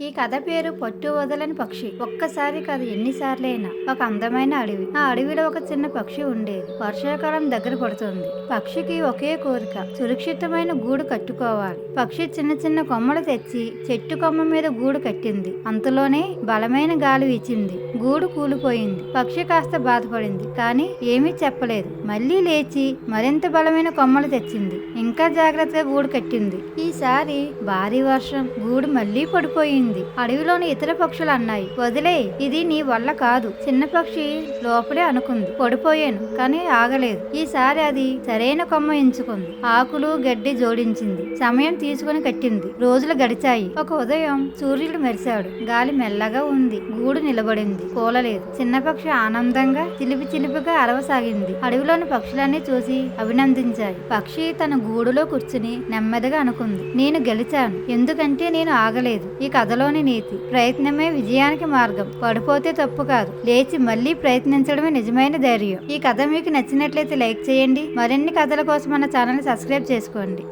ఈ కథ పేరు పట్టు వదలని పక్షి. ఒక్కసారి కాదు ఎన్నిసార్లైనా ఒక అందమైన అడవి. ఆ అడవిలో ఒక చిన్న పక్షి ఉండేది. వర్షాకాలం దగ్గర పడుతుంది. పక్షికి ఒకే కోరిక. సురక్షితమైన గూడు కట్టుకోవాలి. పక్షి చిన్న చిన్న కొమ్మలు తెచ్చి చెట్టు కొమ్మ మీద గూడు కట్టింది. అంతలోనే బలమైన గాలి వీచింది. గూడు కూలిపోయింది. పక్షి కాస్త బాధపడింది. కానీ ఏమీ చెప్పలేదు. మళ్ళీ లేచి మరింత బలమైన కొమ్మలు తెచ్చింది. ఇంకా జాగ్రత్తగా గూడు కట్టింది. ఈసారి భారీ వర్షం. గూడు మళ్ళీ పడిపోయింది. అడవిలోని ఇతర పక్షులు అన్నాయి. వదిలే ఇది నీ వల్ల కాదు. చిన్న పక్షి లోపలే అనుకుంది. పడిపోయాను కానీ ఆగలేదు. ఈసారి అది సరైన కొమ్మ ఎంచుకుంది. ఆకులు గడ్డి జోడించింది. సమయం తీసుకుని కట్టింది. రోజులు గడిచాయి. ఒక ఉదయం సూర్యుడు మెరిశాడు. గాలి మెల్లగా ఉంది. గూడు నిలబడింది. కూలలేదు. చిన్న పక్షి ఆనందంగా చిలిపి చిలిపిగా అరవసాగింది. అడవిలోని పక్షులన్నీ చూసి అభినందించాయి. పక్షి తన గూడులో కూర్చుని నెమ్మదిగా అనుకుంది. నేను గెలిచాను. ఎందుకంటే నేను ఆగలేదు. ఈ కథ కథలోని నీతి. ప్రయత్నమే విజయానికి మార్గం. పడిపోతే తప్పు కాదు. లేచి మళ్ళీ ప్రయత్నించడమే నిజమైన ధైర్యం. ఈ కథ మీకు నచ్చినట్లయితే లైక్ చేయండి. మరిన్ని కథల కోసం మన ఛానల్ సబ్స్క్రైబ్ చేసుకోండి.